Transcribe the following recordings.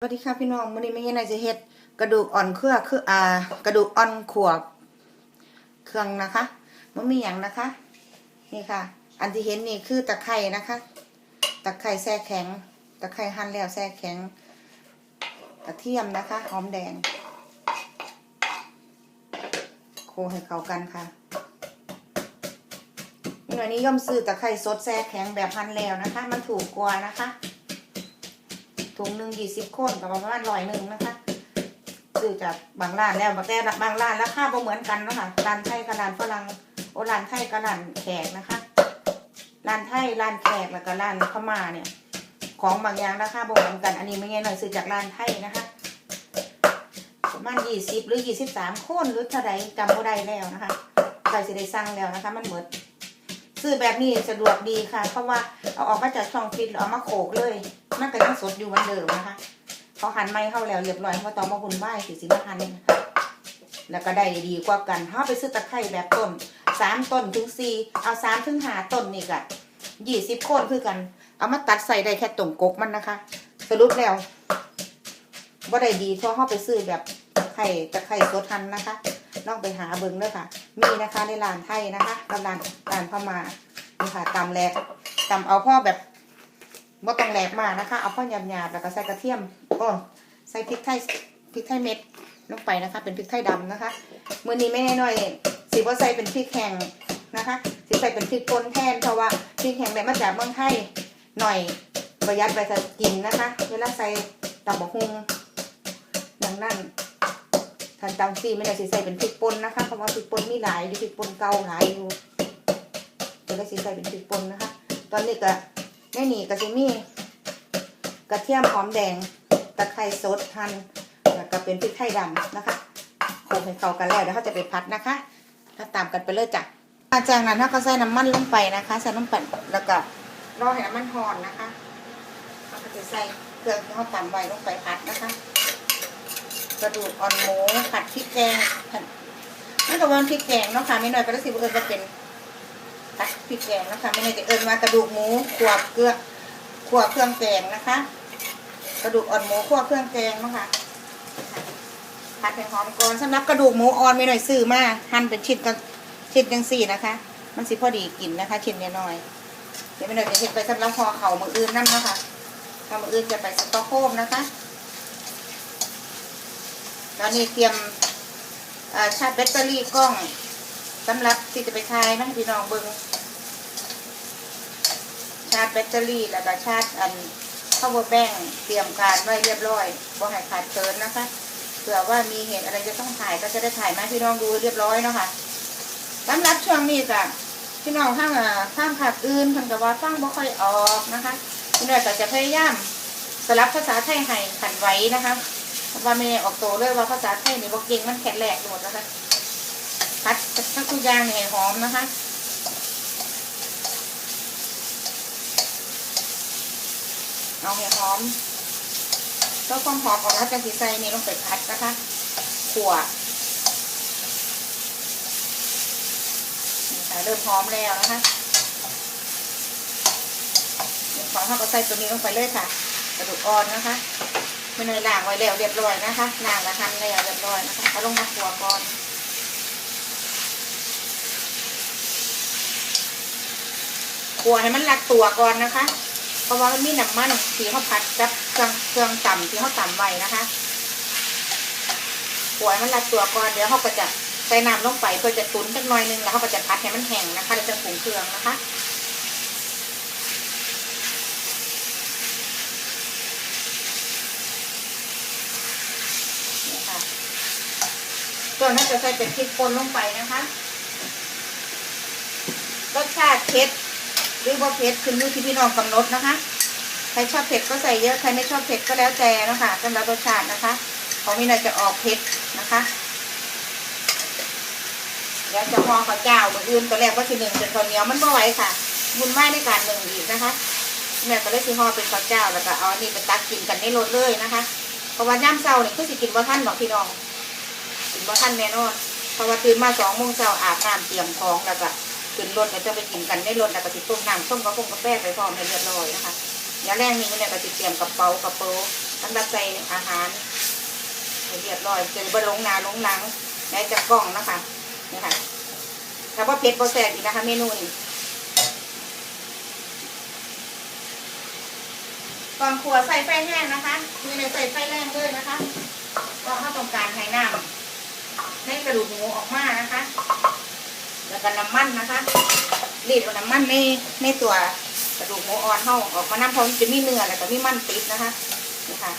สวัสดีค่ะพี่น้องมื้อนี้ไม่ยังไงจะเฮ็ดกระดูกอ่อนเครือคืออ่ากระดูกอ่อนขวบเครื่องนะคะมันมีอย่างนะคะ นี่ค่ะ อันที่เห็นนี่คือตะไคร่นะคะ ตะไคร่แช่แข็ง ตะไคร่หั่นแล้วแช่แข็งกระเทียมนะคะหอมแดง โคให้เข้ากันค่ะหน่วยนี้ย่อมซื้อตะไคร่สดแช่แข็งแบบหั่นแล้วนะคะ มันถูกกว่านะคะ ถุงหนึ่งยี่สิบคนกับประมาณร้อยหนึ่งนะคะซื้อจากบางร้านแล้วบางแต่บางร้านราคาบ่เหมือนกันเนาะค่ะร้านไทยกับร้านฝรั่งโอร้านไทยกับร้านแขกนะคะร้านไทยร้านแขกแล้วก็ร้านพม่าเนี่ย ของบางอย่างราคาบ่เหมือนกัน อันนี้ไม่ไงหน่อยซื้อจากร้านไทยนะคะประมาณยี่สิบหรือยี่สิบสามคนหรือเท่าใดจำบ่ได้แล้วนะคะใครสิได้สั่งแล้วนะคะ มันหมดซื้อแบบนี้สะดวกดีค่ะ เพราะว่าเอาออกมาจากช่องฟิตเอามาโขกเลย มันก็ยังสดอยู่เหมือนเดิมนะคะเขาหั่นไม่เข้าแล้วเรียบร้อยเพราะตอมาหุ่นไหวสีสิมาหั่นนะคะแล้วก็ได้ดีกว่ากันถ้าไปซื้อตะไคร่แบบต้นสามต้นถึงสี่เอาสามถึงห้าต้นนี่ก็ยี่สิบคนคือกัน เอามาตัดใส่ได้แค่ตรงกกมันนะคะ สรุปแล้วว่าได้ดีเพราะเขาไปซื้อแบบไคร่ตะไคร่สดหั่นนะคะลองไปหาเบิ้งเลยค่ะ มีนะคะในร้านไทยนะคะกับร้านร้านพม่านี่ค่ะตำแหลกตำเอาพ่อแบบ ว่ต้องแหลกมากนะคะ เอาพ่อหยาบๆแล้วก็ใส่กระเทียมโอ้ใส่พริกไทยพริกไทยเม็ดลงไปนะคะ เป็นพริกไทยดำนะคะมือนี้ไม่แน่นอยสีว่าใส่เป็นพริกแห้งนะคะสีใส่เป็นพริกป่นแทนเพราะว่าพริกแห้งแบบมาจากเมืองไทยหน่อยประหยัดไปจะกินนะคะ เวลาใส่ตับบะฮุงดังนั้นทานตามซีไม่ได้สิใส่เป็นพริกป่นนะคะเพราะว่าพริกป่นมีหลายอยู่พริกป่นเก่าหลายอยู่จะได้สิใส่เป็นพริกป่นนะคะ ตอนนี้ก็ แม่นี่ก็จะมีกระเทียมหอมแดงตะไคร้สดหั่นแล้วก็เป็นพริกไทยดำนะคะโขลกให้เข้ากันแล้วเดี๋ยวเขาจะไปพัดนะคะ ถ้าตามกันไปเลยจ้ะหลังจากนั้นถ้าเขาใส่น้ำมันลงไปนะคะใส่น้ำมันแล้วก็รอให้น้ำมันหอนนะคะเราก็จะใส่เครื่องที่เขาตำไว้ลงไปพัดนะคะ กระดูกอ่อนหมูผัดพริกแกงผัดนั่นก็ว่าพริกแกงเนาะค่ะไม่น้อยก็ได้สิบเอิญก็เป็น ผัดพริกแกงนะคะไม่น้จะเอิญว่ากระดูกหมูขวบเกลือขวบเครื่องแกงนะคะ กระดูกอ่อนหมูขวบเครื่องแกงนะคะผัดให้หอมก่อนสำหรับกระดูกหมูอ่อนไม่หน้อยซื้อมาหั่นเป็นชิ้นกันชิ้นจังสี่นะคะ มันสิพอดีกินนะคะ ชิ้นน้อยๆเดี๋ยวไม่หน้อยจะเห็นไปสำหรับห่อเข่ามืออื่นนั่นนะคะถ้ามืออื่นจะไปสต๊อกโฮมนะคะตอนนี้เตรียมชาร์จแบตเตอรี่กล้องสำหรับที่จะไปทายนะพี่น้องเบิง ชาร์จแบตเตอรี่แล้วก็ชาร์จอัน power bank เตรียมการไว้เรียบร้อยบ่ให้ขาดเกินนะคะเผื่อว่ามีเหตุอะไรจะต้องถ่ายก็จะได้ถ่ายมาพี่น้องดูเรียบร้อยเนาะค่ะสำหรับช่วงนี้จ้ะพี่น้องข้างอ่าข้างผักอื่นเพิ่นก็ว่าฟังบ่ค่อยออกนะคะพี่น้องก็จะพยายามสลับภาษาไทยให้ขันไว้นะคะว่าไม่ออกโตเลยว่าภาษาไทยนี่บอกเก่งมันแข็งแหลกหมดนะคะพัดทั้งทุกอย่างนี่ให้หอมนะคะ เอาให้หอมแล้วความหอมของเราจะสีใส่นี่ลงไปพัดนะคะขั่วเริ่มหอมแล้วนะคะขอข้าวก็ใส่ตัวนี้ลงไปเลยค่ะ กระดูกอ่อนนะคะไม่เนยล้างไว้แล้วเรียบร้อยนะคะล้างและหั่นแล้วเรียบร้อยนะคะเอาลงมาขัวก่อนขัวให้มันรัดตัวก่อนนะคะ เพราะว่ามันมีน้ำมันที่เขาผัดกับเครื่องเครื่องต่ำที่เขาต่ำไว้นะคะขัวให้มันรัดตัวก่อนเดี๋ยวเขาก็จะใส่น้ำลงไปเพื่อจะตุ๋นสักหน่อยนึงแล้วเขาก็จะพัดให้มันแห้งนะคะแล้วจะปรุงเครื่องนะคะนี่ค่ะส่วนนั้นจะใส่เป็นพริกป่นลงไปนะคะ รสชาติเผ็ด หรือว่าเผ็ดขึ้นอยู่ที่พี่น้องกำหนดนะคะ ใครชอบเผ็ดก็ใส่เยอะ ใครไม่ชอบเผ็ดก็แล้วแต่นะคะสำหรับรสชาตินะคะ ของนี่เราจะออกเผ็ดนะคะเดี๋ยวจะห่อข้าวเจ้ามืออื่นตัวแรกก็คือหนึ่งเป็นข้าวเหนียวมันไม่ไหวค่ะบุญไหว้ในการหนึ่งอีกนะคะแม่ก็เลยที่ห่อเป็นข้าวเจ้าแล้วก็เอาอันนี้ไปตักกินกันในรถเลยนะคะเพราะว่าย่ำเช้าเนี่ยคือสิกินว่าท่านบอกพี่น้องกินว่าท่านแน่นอนเพราะว่าตื่นมาสองโมงเช้าอาบน้ำเตรียมท้องแล้วก็ ขึ้นรถก็จะไปกินกันในรถแล้วก็ติดต้มน้ำส้มกระพงกาแฟไปพร้อมให้เรียบร้อยนะคะย่าแรงนี้เนี่ยก็ติเตรียมกระเป๋ากระเป๋าสำหรับใส่อาหารให้เรียบร้อยจะบะลงนาลงหลังในจากกล่องนะคะนี่ค่ะถ้ว่าเผ็ดบ่แซ่บอีกนะคะ เมนูนี้ก่อนขัวใส่ไฟแห้งนะคะมีเลยใส่ไฟแรงด้วยนะคะก็ถ้าต้องการให้น้ำให้กระดูกหมูออกมานะคะ แล้วก็น้ำมันนะคะรีดเอาน้ำมันในในตัวกระดูกหมูอ่อนเข้าออกมาน้ำพราะมันจะมีเนื้อแล้วก็มีมันติดนะคะนี่ค่ะ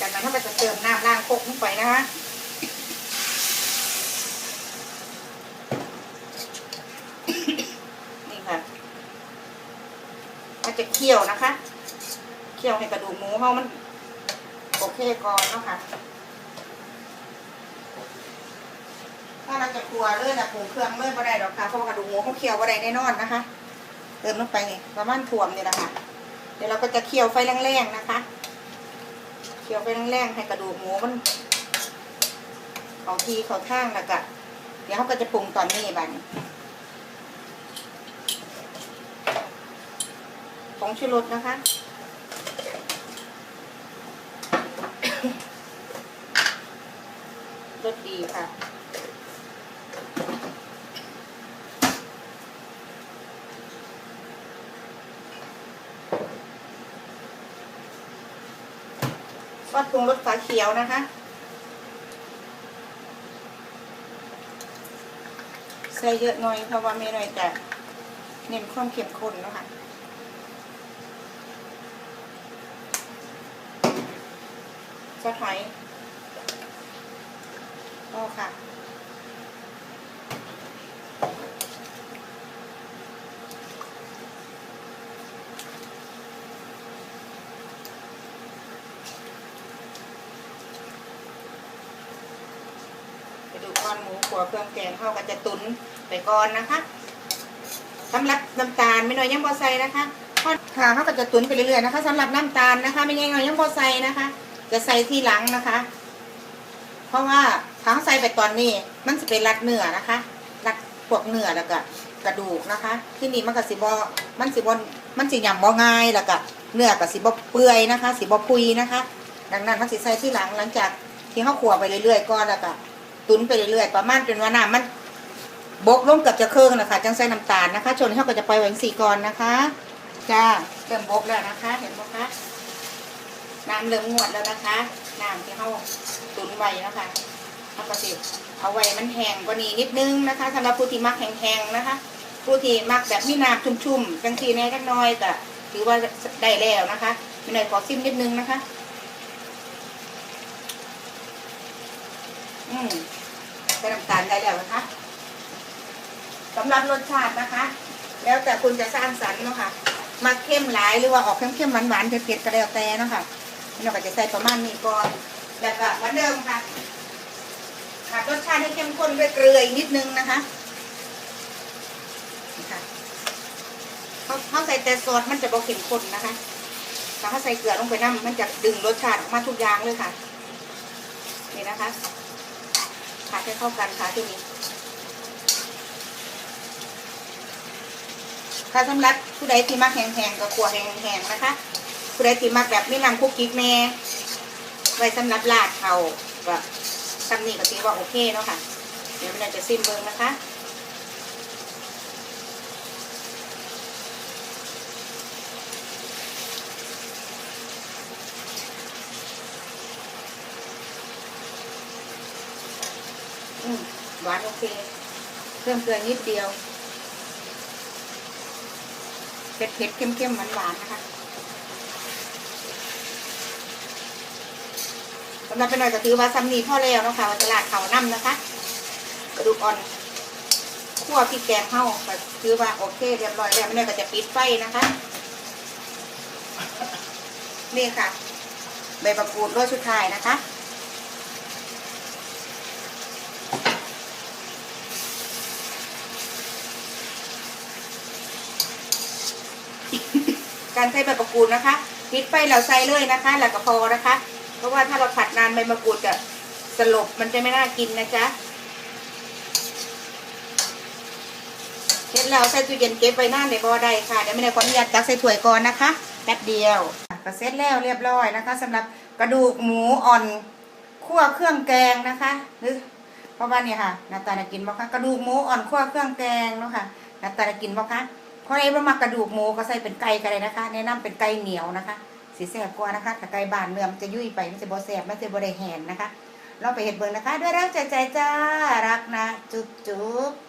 จากนั้นถ้าไปจะเติมน้ำล้างโคกลงไปนะคะนี่ค่ะมันจะเคี่ยวนะคะ เคี่ยวให้กระดูกหมูเขามันโอเคก่อนเนาะค่ะาจะครัวเลยนะปรุงเครื่องเลยบ่ได้หรอกค่ะเพราะกระดูกหมูเขาเคี่ยวบ่ได้แน่นอนนะคะ เติมลงไปนี่ประมาณถ่วมนี่แหละค่ะ เดี๋ยวเราก็จะเคี่ยวไฟแรงๆนะคะเคี่ยวไฟแรงๆให้กระดูกหมูมันเขาทีเขาท่างแล้วก็เดี๋ยวเขาก็จะปรุงตอนนี้บันผงชูรสนะคะรสดีค่ะ ซอสปรุงรสฝาเขียวนะคะ ใส่เยอะหน่อยเพราะว่าไม่หน่อยแต่เน้นความเข้มข้นนะคะซอสหอยโอ้ค่ะ ไปดูก้อนหมู ขัวเครื่องแกงเข้ากันจะตุนไปก่อนนะคะสำหรับน้ำตาลไม่น้อยยังบอใส่นะคะค่ะเขาก็จะตุนไปเรื่อยๆนะคะสำหรับน้ำตาลนะคะ ไม่ยังน้อยยังบอใส่นะคะ จะใส่ทีหลังนะคะ เพราะว่าทั้งใส่ไปตอนนี้ มันจะเป็นรัดเนื้อนะคะรัดพวกเนื้อแล้วก็กระดูกนะคะ ที่นี่มันก็สิบอมันสิบอมันสิยำบอง่ายแล้วก็เนื้อก็สิบอเปื่อยนะคะ สิบอพุยนะคะ ดังนั้นมันสิใส่ที่หลังหลังจากที่เขาขัวไปเรื่อยๆก่อนแล้วก็ ตุนไปเรื่อยๆประมาณเป็นว่าน้ำมันบกลงเกับจะเครื่องนะคะจังใส่น้ำตาลนะคะชนเขาก็จะปล่อยไว้สี่ก่อนนะคะจ้าเริ่มบกแล้วนะคะ เห็นไหมคะน้ำเริ่มงวดแล้วนะคะน้ำที่เขาตุนไว้นะคะเขาก็สิเอาไว้มันแห้งกว่านี้นิดนึงนะคะสำหรับผู้ที่มักแห้งๆนะคะ ผู้ที่มักแบบมีน้ำชุ่มๆจังทีแน่จักหน้อยก็ถือว่าได้แล้วนะคะไม่หน่อยขอซิมนิดนึงนะคะ อืม ใส่น้ำตาลได้แล้วนะคะสำหรับรสชาตินะคะ แล้วแต่คุณจะสร้างสรรค์เนาะค่ะมาเข้มหลายหรือว่าออกเข้มๆหวานๆเผ็ดๆก็แล้วแต่เนาะค่ะเราก็จะใส่ประมาณนี้ก่อนแล้วก็เหมือนเดิมค่ะขัดรสชาติให้เข้มข้นด้วยเกลืออีกนิดนึงนะคะนี่ค่ะเขาเขาใส่แต่ซอสมันจะบอกเข้มข้นนะคะถ้าเขาใส่เกลือลงไปน้ำมันจะดึงรสชาติออกมาทุกอย่างเลยค่ะ นี่นะคะ ผัดให้เข้ากันค่ะที่นี้ค่าสำหรับผู้ใดที่มักแห้งๆก็ขัวแห้งๆนะคะ ผู้ใดที่มักแบบไม่นำคุกกิ๊กแม่ไว้สำหรับลาดเขาแบบทำนี่ก็ถือว่าโอเคเนาะค่ะ เดี๋ยวเราจะซิมเบิงนะคะ หวานโอเค เพิ่มเกลือนิดเดียวเผ็ดเผ็ดๆเข้มเข้มหวานหวานๆนะคะสำหรับเป็นหน่อยก็ถือว่าซัมนีพ่อแล้วนะคะว่าตลาดเขาน้ำนะคะ กระดูกอ่อนคั่วพริกแกงเข้าก็ถือว่าโอเคเรียบร้อยแล้วไม่ได้ก็จะปิดไฟนะคะ นี่ค่ะ ใบประกูดรยสุดท้ายนะคะ การใส่ใบมะกรูดนะคะปิดไฟเราใส่เลยนะคะ แล้วก็พอนะคะ เพราะว่าถ้าเราผัดนานใบมะกรูดจะสลบมันจะไม่น่ากินนะจ๊ะเสร็จแล้วใส่ตู้เย็นเก็บไว้นานบ่อได้ค่ะเดี๋ยวไม่ได้ขออนุญาตตักใส่ถ้วยก่อนนะคะแป๊บเดียวก็เสร็จแล้วเรียบร้อยนะคะสำหรับกระดูกหมูอ่อนคั่วเครื่องแกงนะคะหรือเพราะว่านี่ค่ะนาตาน่ากินบ่คะกระดูกหมูอ่อนคั่วเครื่องแกงเนาะค่ะนาตาน่ากินบ่คะ เพราะไอ้บ่มักกระดูกหมูก็ใส่เป็นไก่ก็ได้นะคะ แนะนำเป็นไก่เหนียวนะคะสีแสบกว่านะคะถ้าไก่บานเนื้อมันจะยุ่ยไปมันจะบ่แสบมันจะบ่ได้แหนนะคะเราไปเห็ดเบิ่งนะคะ ด้วยรักใจใจจ้ารักนะ จุ๊บจุ๊บ